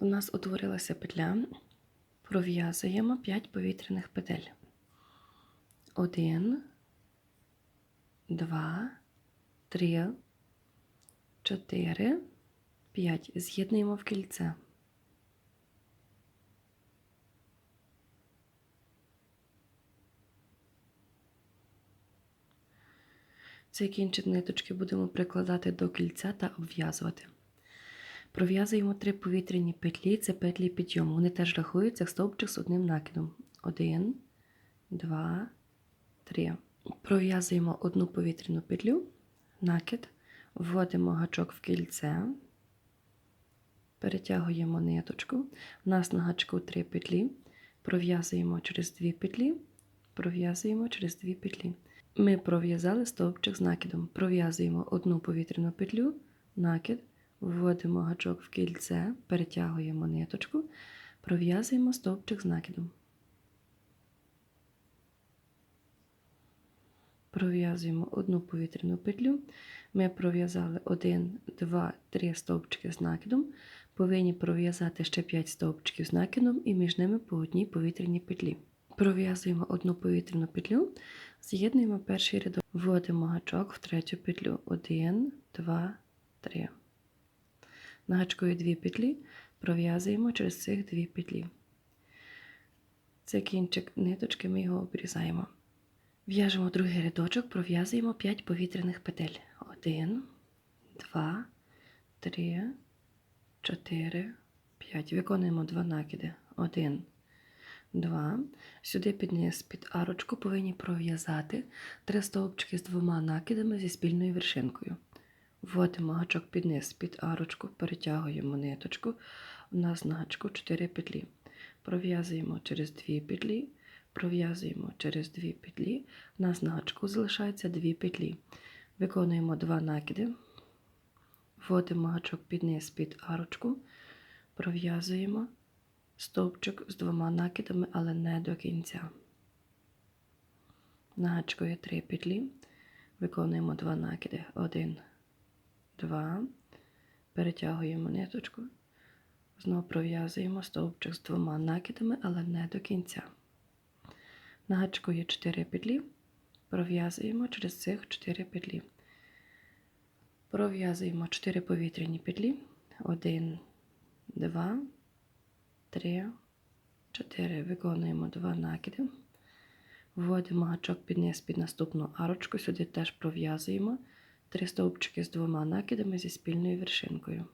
У нас утворилася петля, пров'язуємо 5 повітряних петель. 1, 2, 3, 4, 5. З'єднуємо в кільце. Цей кінчик ниточки будемо прикладати до кільця та обв'язувати. Пров'язуємо три повітряні петлі, це петлі підйому. Вони теж рахуються стовпчик з одним накидом. Один, два, три. Пров'язуємо одну повітряну петлю, накид, вводимо гачок в кільце, перетягуємо ниточку. У нас на гачку три петлі, пров'язуємо через дві петлі, пров'язуємо через дві петлі. Ми пров'язали стовпчик з накидом. Пров'язуємо одну повітряну петлю, накид, вводимо гачок в кільце, перетягуємо ниточку, пров'язуємо стовпчик з накидом. Пров'язуємо одну повітряну петлю. Ми пров'язали 1, 2, 3 стовпчики з накидом. Повинні пров'язати ще 5 стовпчиків з накидом і між ними по одній повітряній петлі. Пров'язуємо одну повітряну петлю, з'єднуємо перший рядок, вводимо гачок в третю петлю. 1, 2, 3. На гачку є дві петлі, пров'язуємо через цих дві петлі. Це кінчик ниточки, ми його обрізаємо. В'яжемо другий рядочок, пров'язуємо 5 повітряних петель. 1, 2, 3, 4, 5. Виконуємо два накиди. 1, 2. Сюди під низ під арочку повинні пров'язати три стовпчики з двома накидами зі спільною вершинкою. Вводимо гачок під низ під арочку, перетягуємо ниточку. У нас на гачку 4 петлі. Пров'язуємо через 2 петлі, пров'язуємо через 2 петлі. У нас на гачку залишається 2 петлі. Виконуємо 2 накиди, вводимо гачок під низ під арочку, пров'язуємо стовпчик з двома накидами, але не до кінця. На гачку є 3 петлі. Виконуємо 2 накиди. 1, 2. Перетягуємо ниточку. Знову пров'язуємо стовпчик з двома накидами, але не до кінця. На гачку є 4 петлі. Пров'язуємо через цих 4 петлі. Пров'язуємо 4 повітряні петлі. 1, 2, 3, 4. Виконуємо 2 накиди. Вводимо гачок під низ під наступну арочку. Сюди теж пров'язуємо 3 стовпчики з двома накидами зі спільною вершинкою.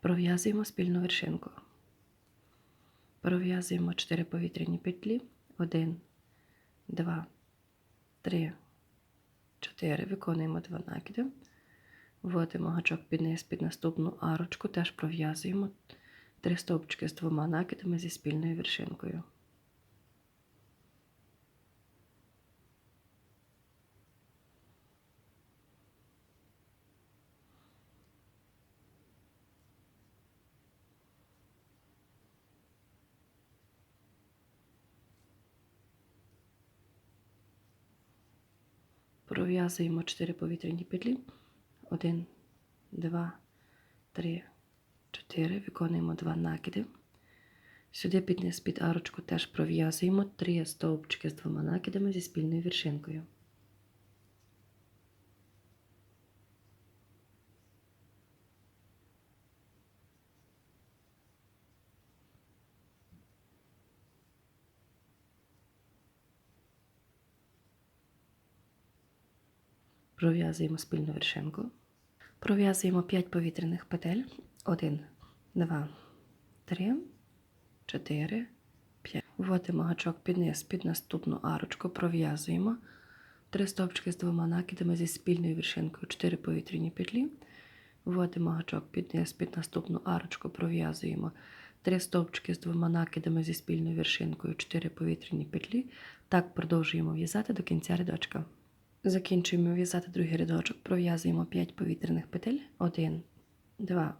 Пров'язуємо спільну вершинку. Пров'язуємо 4 повітряні петлі. 1, 2, 3, 4. Виконуємо 2 накиди. Вводимо гачок під низ під наступну арочку. Теж пров'язуємо 3 стовпчики з двома накидами зі спільною вершинкою. Пров'язуємо 4 повітряні петлі. 1, 2, 3, 4. Виконуємо 2 накиди. Сюди під під арочку теж пров'язуємо 3 стовпчики з двома накидами зі спільною вершинкою. Пров'язуємо спільну вершинку. Пров'язуємо 5 повітряних петель. 1, 2, 3, 4, 5. Вводимо гачок під низ під наступну арочку, пров'язуємо 3 стовпчики з двома накидами зі спільною вершинкою, 4 повітряні петлі. Вводимо гачок під низ під наступну арочку, пров'язуємо 3 стовпчики з двома накидами зі спільною вершинкою, 4 повітряні петлі. Так продовжуємо в'язати до кінця рядочка. Закінчуємо в'язати другий рядочок, пров'язуємо 5 повітряних петель. 1, 2,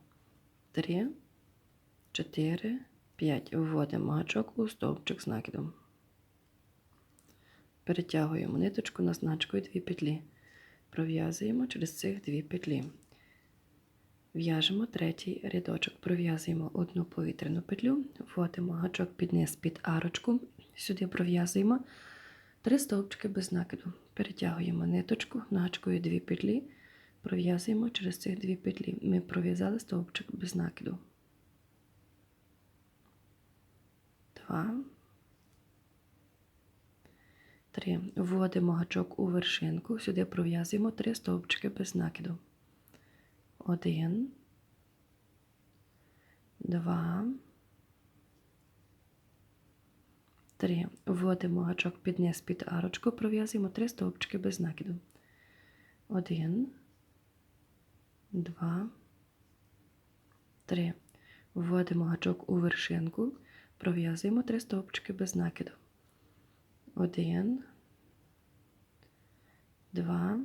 3, 4, 5. Вводимо гачок у стовпчик з накидом. Перетягуємо ниточку назначкою дві петлі. Пров'язуємо через цих дві петлі. В'яжемо третій рядочок, пров'язуємо одну повітряну петлю, вводимо гачок під низ під арочку, сюди пров'язуємо три стовпчики без накиду. Перетягуємо ниточку, гачкою дві петлі, пров'язуємо через цих дві петлі. Ми пров'язали стовпчик без накиду. Два. Три. Вводимо гачок у вершинку, сюди пров'язуємо три стовпчики без накиду. Один, два, три. Вводимо гачок під низ під арочку, пров'язуємо три стовпчики без накиду. Один, два, три. Вводимо гачок у вершинку, пров'язуємо три стовпчики без накиду. Один, два,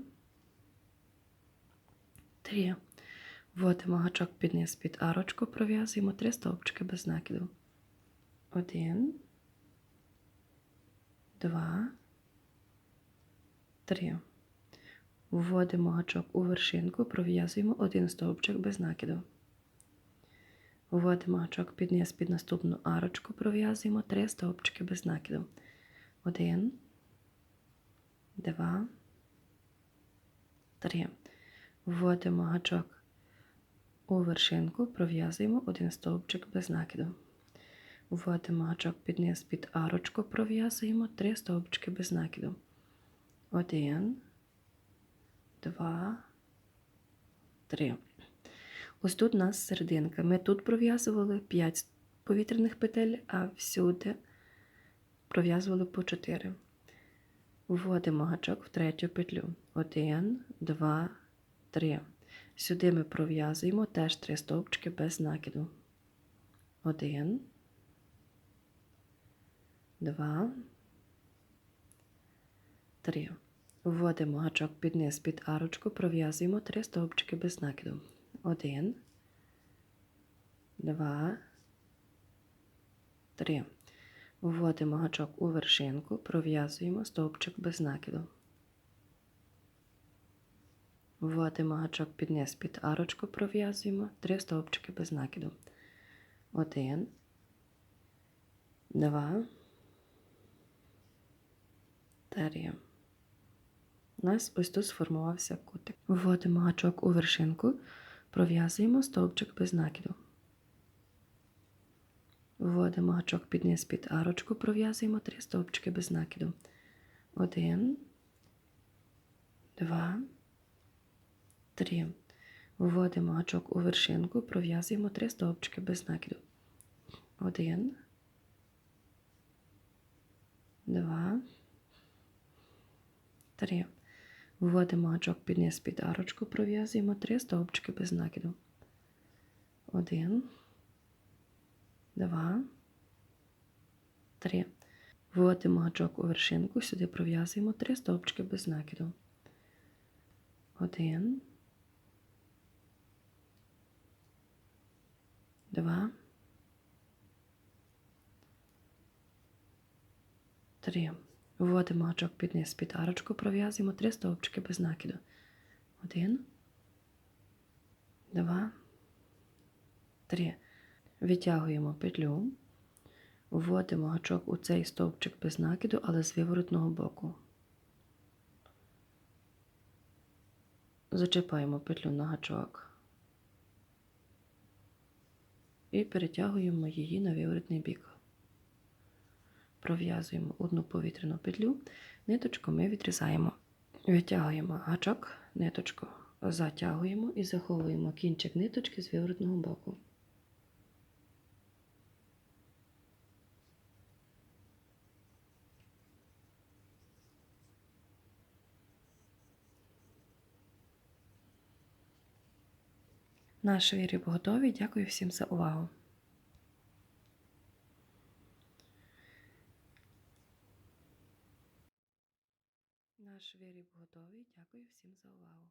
три. Вводимо гачок під низ під арочку, пров'язуємо три стовпчики без накиду. Один, два, три. Вводимо гачок у вершинку, пров'язуємо один стовпчик без накиду. Вводимо гачок під низ під наступну арочку, пров'язуємо три стовпчики без накиду. Один, два, три. Вводимо гачок у вершинку, пров'язуємо один стовпчик без накиду. Вводимо гачок під низ під арочку, пров'язуємо три стовпчики без накиду. Один, два, три. Ось тут у нас серединка. Ми тут пров'язували 5 повітряних петель, а всюди пров'язували по 4. Вводимо гачок в третю петлю. 1, 2, 3. Сюди ми пров'язуємо теж 3 стовпчики без накиду. 1, 2, 3. Вводимо гачок під низ під арочку, пров'язуємо 3 стовпчики без накиду. 1, 2, 3. Вводимо гачок у вершинку, пров'язуємо стовпчик без накиду. Вводимо гачок під низ під арочку, пров'язуємо три стовпчики без накиду. Один, два, три. У нас ось тут сформувався кутик. Вводимо гачок у вершинку, пров'язуємо стовпчик без накиду. Вводимо гачок під низ під арочку, пров'язуємо три стовпчики без накиду. Один, два, три. Вводимо гачок у вершинку, пров'язуємо три стовпчики без накиду. Один, два, три. Вводимо гачок під низ під арочку, пров'язуємо три стовпчики без накиду. Один, два, три. Вводимо гачок у вершинку, сюди пров'язуємо три стовпчики без накиду. Один, два, три. Вводимо гачок під низ під арочку, пров'язуємо три стовпчики без накиду. Один, два, три. Витягуємо петлю, вводимо гачок у цей стовпчик без накиду, але з виворотного боку. Зачіпаємо петлю на гачок і перетягуємо її на виворотний бік. Пров'язуємо одну повітряну петлю, ниточку ми відрізаємо. Витягуємо гачок, ниточку затягуємо і заховуємо кінчик ниточки з виворотного боку. Наш виріб готовий. Дякую всім за увагу. Наш готовий. Дякую всім за увагу.